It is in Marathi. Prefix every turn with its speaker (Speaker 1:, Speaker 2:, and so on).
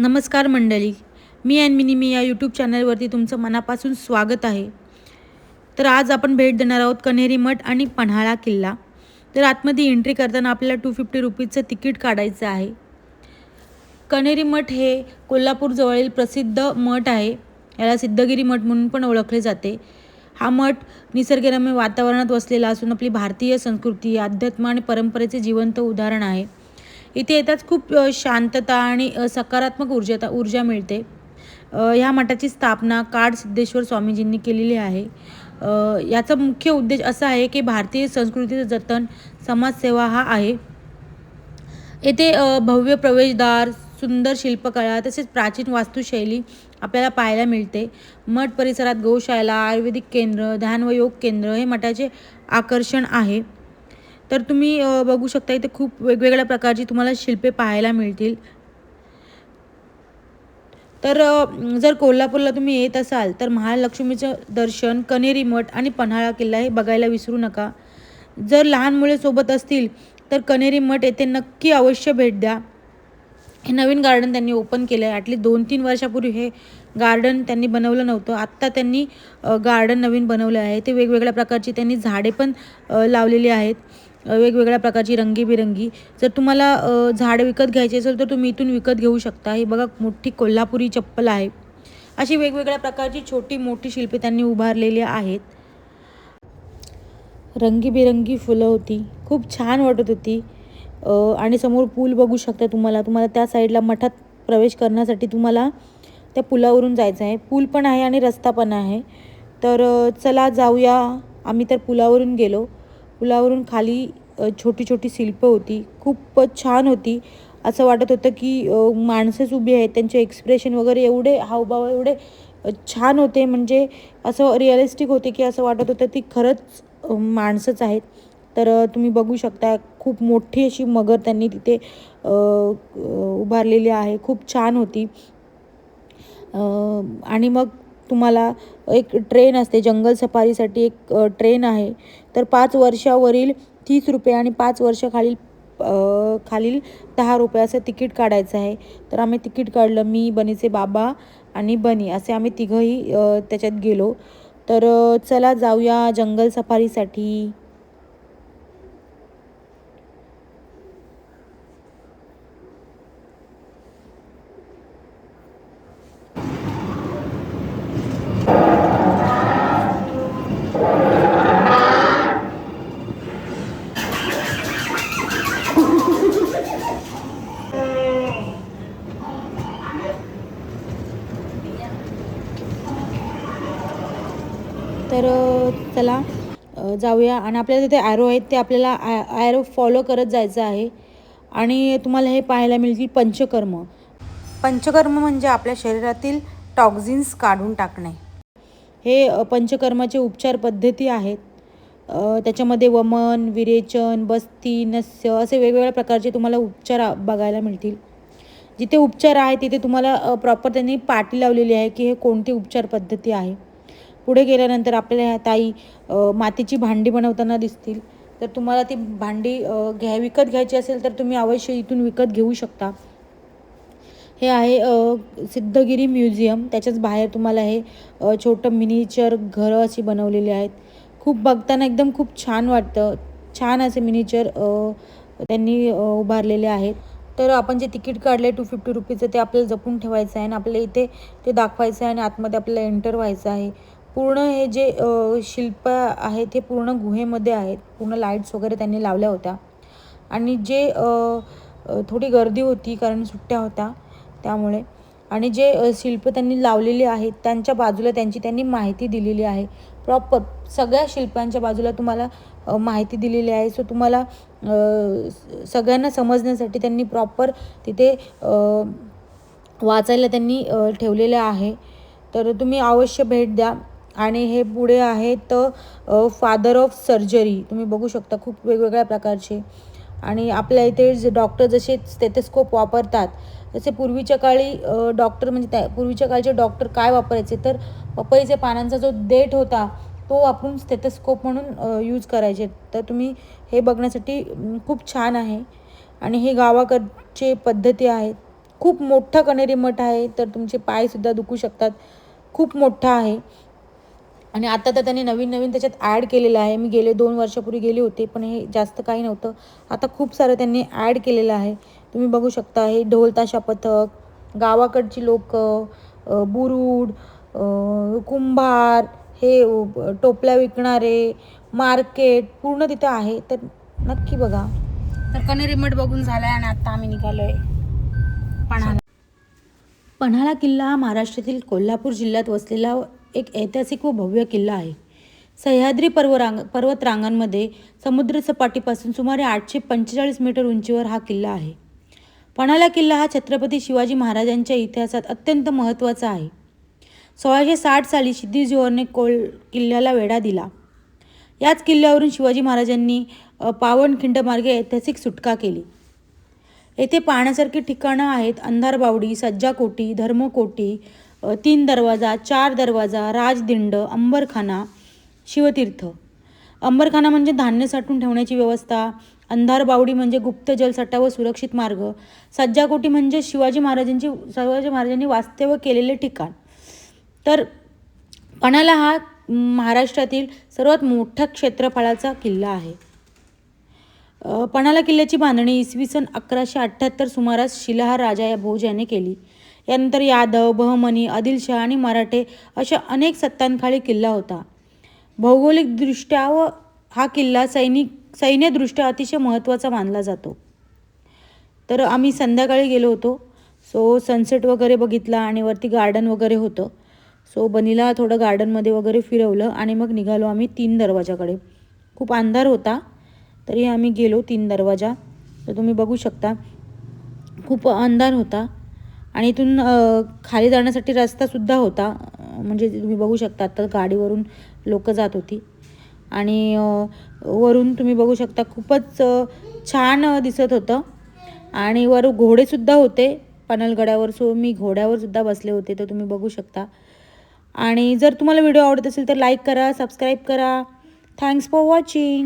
Speaker 1: नमस्कार मंडळी. मी अँड मिनी मी या यूट्यूब चॅनलवरती तुमचं मनापासून स्वागत आहे. तर आज आपण भेट देणार आहोत कन्हेरी मठ आणि पन्हाळा किल्ला. तर आतमध्ये एंट्री करताना आपल्याला टू फिफ्टी रुपीजचं तिकीट काढायचं आहे. कन्हेरी मठ हे कोल्हापूरजवळील प्रसिद्ध मठ आहे. याला सिद्धगिरी मठ म्हणून पण ओळखले जाते. हा मठ निसर्गरम्य वातावरणात वसलेला असून आपली भारतीय संस्कृती अध्यात्म आणि परंपरेचे जिवंत उदाहरण आहे. इथे येताच खूप शांतता आणि सकारात्मक ऊर्जा ऊर्जा मिळते. ह्या मठाची स्थापना काड सिद्धेश्वर स्वामीजींनी केलेली आहे. याचा मुख्य उद्देश असा आहे की भारतीय संस्कृतीचं जतन समाजसेवा हा आहे. येथे भव्य प्रवेशद्वार सुंदर शिल्पकला तसेच प्राचीन वास्तुशैली आपल्याला पाहायला मिळते. मठ परिसरात गोशाळा आयुर्वेदिक केंद्र ध्यान व योग केंद्र हे मठाचे आकर्षण आहे. तर तुम्ही बघू शकता इथे खूप वेगवेगळ्या प्रकारची तुम्हाला शिल्पे पाहायला मिळतील. तर जर कोल्हापूरला तुम्ही येत असाल तर महालक्ष्मीचं दर्शन कनेरी मठ आणि पन्हाळा किल्ला हे बघायला विसरू नका. जर लहान मुले सोबत असतील तर कनेरी मठ येथे नक्की अवश्य भेट द्या. हे नवीन गार्डन त्यांनी ओपन केलं आहे ॲटली दोन तीन वर्षापूर्वी हे गार्डन त्यांनी बनवलं नव्हतं. आत्ता त्यांनी गार्डन नवीन बनवलं आहे. ते वेगवेगळ्या प्रकारची त्यांनी झाडे पण लावलेली आहेत. वेगवेगळ्या प्रकारची रंगीबिरंगी. जर तुम्हाला झाड विकत घ्यायची असेल तर तुम्ही इथून विकत घेऊ शकता. ही बघा मोठी कोल्हापुरी चप्पल आहे. अशी वेगवेगळ्या प्रकारची छोटी मोठी शिल्पे त्यांनी उभारलेली आहेत. रंगीबेरंगी फुलं होती. खूप छान वाटत होती. आणि समोर पूल बघू शकता तुम्हाला. तुम्हाला त्या साईडला मठात प्रवेश करण्यासाठी तुम्हाला त्या पुलावरून जायचं आहे. पूल पण आहे आणि रस्ता पण आहे. तर चला जाऊया. आम्ही तर पुलावरून गेलो. पुलावरून खाली छोटी छोटी शिल्प होती. खूपच छान होती. असं वाटत होतं की माणसंच उभी आहेत. त्यांचे एक्सप्रेशन वगैरे एवढे हावभाव एवढे छान होते. म्हणजे असं रिअलिस्टिक होते की असं वाटत होतं ती खरंच माणसंच आहेत. तर तुम्ही बघू शकता खूप मोठी अशी मगर त्यांनी तिथे उभारलेली आहे. खूप छान होती. आणि मग तुम्हाला एक ट्रेन असते जंगल सफारीसाठी एक ट्रेन आहे. तर पाच वर्षावरील तीस रुपये आणि पाच वर्षाखालील खालील दहा रुपये असं तिकीट काढायचं आहे. तर आम्ही तिकीट काढलं मी बनीचे बाबा आणि बनी असे आम्ही तिघंही त्याच्यात गेलो. तर चला जाऊया जंगल सफारीसाठी. तर चला जाऊया. आणि आपल्याला तिथे ॲरो आहेत ते आपल्याला आ ॲरो फॉलो करत जायचं आहे. आणि तुम्हाला हे पाहायला मिळतील पंचकर्म. पंचकर्म म्हणजे आपल्या शरीरातील टॉक्झिन्स काढून टाकणे. हे पंचकर्माचे उपचार पद्धती आहेत. त्याच्यामध्ये वमन विरेचन बस्ती नस्य असे वेगवेगळ्या प्रकारचे तुम्हाला उपचार बघायला मिळतील. जिथे उपचार आहे तिथे तुम्हाला प्रॉपर त्यांनी पाटी लावलेली आहे की हे कोणती उपचार पद्धती आहे. पुढे गेल्यानंतर आपल्याला ह्या ताई मातीची भांडी बनवताना दिसतील. तर तुम्हाला ती भांडी घ्या विकत घ्यायची असेल तर तुम्ही अवश्य इथून विकत घेऊ शकता. हे आहे सिद्धगिरी म्युझियम. त्याच्याच बाहेर तुम्हाला हे छोटं मिनिचर घरं अशी बनवलेली आहेत. खूप बघताना एकदम खूप छान वाटतं. छान असे मिनिचर त्यांनी उभारलेले आहेत. तर आपण जे तिकीट काढले टू फिफ्टी रुपीचं ते आपल्याला जपून ठेवायचं आहे आणि आपल्याला इथे ते दाखवायचं आहे आणि आतमध्ये आपल्याला एंटर व्हायचं आहे. पूर्ण हे जे शिल्प आहेत हे पूर्ण गुहेमध्ये आहेत. पूर्ण लाईट्स वगैरे त्यांनी लावल्या होत्या. आणि जे थोडी गर्दी होती कारण सुट्ट्या होत्या त्यामुळे. आणि जे शिल्प त्यांनी लावलेली आहेत त्यांच्या बाजूला त्यांची त्यांनी माहिती दिलेली आहे. प्रॉपर सगळ्या शिल्पांच्या बाजूला तुम्हाला माहिती दिलेली आहे. सो तुम्हाला सगळ्यांना समजण्यासाठी त्यांनी प्रॉपर तिथे वाचायला त्यांनी ठेवलेलं आहे. तर तुम्ही अवश्य भेट द्या. आणि हे पुढे आहेत फादर ऑफ सर्जरी तुम्ही बघू शकता खूप वेगवेगळ्या प्रकारचे. आणि आपल्या इथे जे डॉक्टर जसे स्टेथेस्कोप वापरतात तसे पूर्वीच्या काळी डॉक्टर म्हणजे त्या पूर्वीच्या काळचे डॉक्टर काय वापरायचे? तर पपईच्या पानांचा जो देठ होता तो वापरून स्टेथोस्कोप म्हणून यूज करायचे. तर तुम्ही हे बघण्यासाठी खूप छान आहे. आणि हे गावाकडचे पद्धती आहेत. खूप मोठं कणेरी मठ आहे तर तुमचे पायसुद्धा दुखू शकतात. खूप मोठा आहे. आणि आता तर त्यांनी नवीन नवीन त्याच्यात ॲड केलेलं आहे. मी गेले दोन वर्षापूर्वी गेले होते पण हे जास्त काही नव्हतं. आता खूप सारं त्यांनी ॲड केलेलं आहे. तुम्ही बघू शकता हे ढोल ताशा पथक गावाकडची लोक बुरुड कुंभार हे टोपल्या विकणारे मार्केट पूर्ण तिथं आहे. तर नक्की बघा.
Speaker 2: तर कनेरी मठ बघून झालाय आणि आता आम्ही निघालोय पणाला
Speaker 1: पन्हाळा किल्ला हा महाराष्ट्रातील कोल्हापूर जिल्ह्यात वसलेला एक ऐतिहासिक व भव्य किल्ला आहे. सह्याद्री पर्वरांग पर्वतरांगांमध्ये समुद्रसपाटीपासून सुमारे आठशे पंचेचाळीस मीटर उंचीवर हा किल्ला आहे. पणाला किल्ला हा छत्रपती शिवाजी महाराजांच्या इतिहासात अत्यंत महत्त्वाचा आहे. सोळाशे साठ साली सिद्धिजोहरने कोल किल्ल्याला वेढा दिला. याच किल्ल्यावरून शिवाजी महाराजांनी पावनखिंडमार्गे ऐतिहासिक सुटका केली. येथे पाहण्यासारखी ठिकाणं आहेत अंधारबावडी सज्जाकोटी धर्मकोटी तीन दरवाजा चार दरवाजा राजदिंड अंबरखाना शिवतीर्थ. अंबरखाना म्हणजे धान्य साठवून ठेवण्याची व्यवस्था अंधारबावडी म्हणजे गुप्त जलसाठा व सुरक्षित मार्ग सज्जाकोटी म्हणजे शिवाजी महाराजांची शिवाजी महाराजांनी वास्तव्य केलेले ठिकाण. तर पणाला हा महाराष्ट्रातील सर्वात मोठा क्षेत्रफळाचा किल्ला आहे. पणाला किल्ल्याची बांधणी इसवी सन अकराशे अठ्ठ्याहत्तर सुमारास शिलाहार राजा या भोज याने केली. यानंतर यादव बहमनी आदिलशाह आणि मराठे अशा अनेक सत्तांखाली किल्ला होता. भौगोलिकदृष्ट्या व हा किल्ला सैनिक सैन्यदृष्ट्या अतिशय महत्त्वाचा मानला जातो. तर आम्ही संध्याकाळी गेलो होतो. सो सनसेट वगैरे बघितला आणि वरती गार्डन वगैरे होतं. सो बनीला थोडं गार्डनमध्ये वगैरे फिरवलं आणि मग निघालो आम्ही तीन दरवाजाकडे. खूप अंधार होता तरी आम्ही गेलो तीन दरवाजा. तर तुम्ही बघू शकता खूप अंधार होता. आणि इथून खाली जाण्यासाठी रस्तासुद्धा होता. म्हणजे तुम्ही बघू शकता तर गाडीवरून लोक जात होती. आणि वरून तुम्ही बघू शकता खूपच छान दिसत होतं. आणि वर घोडेसुद्धा होते पनलगडावर सो मी घोड्यावर सुद्धा बसले होते तर तुम्ही बघू शकता. आणि जर तुम्हाला व्हिडिओ आवडत असेल तर लाईक करा सबस्क्राईब करा. Thanks for watching.